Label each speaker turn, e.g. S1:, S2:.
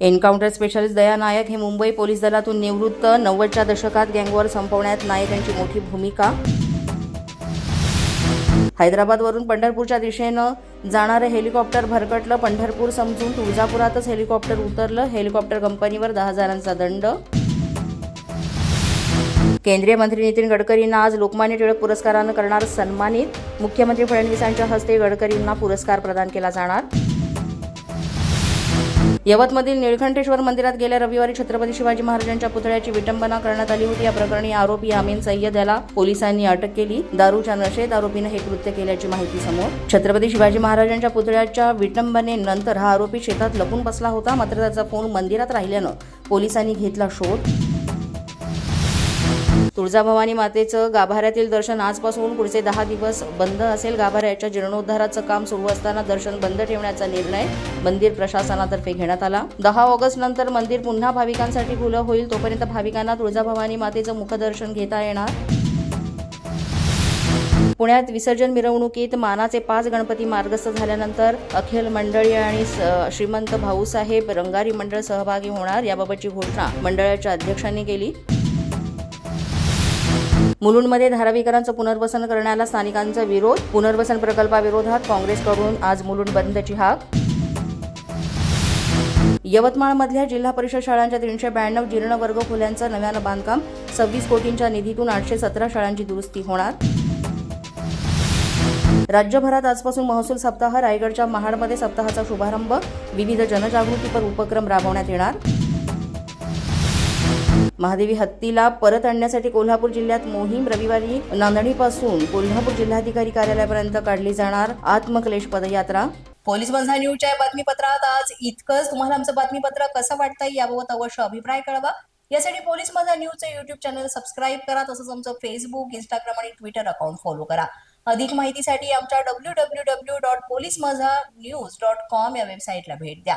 S1: Encounter specialist दया नायक हे Mumbai police दलातून निवृत्त. नव्वदच्या दशकात गँगवॉर संपवण्यात नायक यांची मोठी भूमिका. हैदराबादवरून पंढरपूरच्या दिशेनं जाणारं हेलिकॉप्टर भरकटलं. पंढरपूर समजून तुळजापुरातच हेलिकॉप्टर उतरलं. हेलिकॉप्टर कंपनीवर दहा हजारांचा दंड. केंद्रीय मंत्री नितीन गडकरींना आज लोकमान्य टिळक पुरस्कारानं करणार सन्मानित. मुख्यमंत्री फडणवीसांच्या हस्ते गडकरींना पुरस्कार प्रदान केला जाणार. यवतमधील निळकंठेश्वर मंदिरात गेल्या रविवारी छत्रपती शिवाजी महाराजांच्या पुतळ्याची विटंबना करण्यात आली होती. या प्रकरणी आरोपी आमीन सय्यद याला पोलिसांनी अटक केली. दारूच्या नशेत आरोपीनं हे कृत्य केल्याची माहिती समोर छत्रपती शिवाजी महाराजांच्या पुतळ्याच्या विटंबनेनंतर हा आरोपी शेतात लपून बसला होता. मात्र त्याचा फोन मंदिरात राहिल्यानं पोलिसांनी घेतला शोध. तुळजाभवानी मातेचं गाभाऱ्यातील दर्शन आजपासून पुढचे दहा दिवस बंद असेल. गाभाऱ्याच्या जीर्णोद्धाराचं काम सुरू असताना दर्शन बंद ठेवण्याचा निर्णय मंदिर प्रशासनातर्फे घेण्यात आला. दहा ऑगस्ट नंतर मंदिर पुन्हा भाविकांसाठी खुलं होईल तोपर्यंत भाविकांना तुळजाभवानी मातेचं मुखदर्शन घेता येणार. पुण्यात विसर्जन मिरवणुकीत मानाचे पाच गणपती मार्गस्थ झाल्यानंतर अखिल मंडळी आणि स- श्रीमंत भाऊसाहेब रंगारी मंडळ सहभागी होणार याबाबतची घोषणा मंडळाच्या अध्यक्षांनी केली. मुलुंडमध्ये धारावीकरांचं पुनर्वसन करण्याला स्थानिकांचा विरोध पुनर्वसन प्रकल्पाविरोधात काँग्रेसकडून आज मुलुंड बंदची हाक. यवतमाळमधल्या जिल्हा परिषद शाळांच्या तीनशे ब्याण्णव जीर्ण वर्ग खोल्यांचं नव्यानं बांधकाम सव्वीस कोटींच्या निधीतून आठशे सतरा शाळांची दुरुस्ती होणार. राज्यभरात आजपासून महसूल सप्ताह रायगडच्या महाडमध्ये सप्ताहाचा शुभारंभ विविध जनजागृतीपर उपक्रम राबवण्यात येणार. महादेवी हत्तीला परत आणण्यासाठी कोल्हापूर जिल्ह्यात मोहीम रविवारी नांदणीपासून कोल्हापूर जिल्हाधिकारी कार्यालयापर्यंत काढली जाणार आत्मक्लेश पदयात्रा. पोलीस बंधा न्यूजच्या बातमीपत्रात आज इतकंच. तुम्हाला आमचं बातमीपत्र कसं वाटतंय याबाबत अवश्य अभिप्राय कळवा. यासाठी पोलीस माझा न्यूजचं युट्यूब चॅनल सबस्क्राईब करा तसंच आमचं फेसबुक इंस्टाग्राम आणि ट्विटर अकाउंट फॉलो करा. अधिक माहितीसाठी आमच्या W W W dot police Majha news dot com या वेबसाईटला भेट द्या.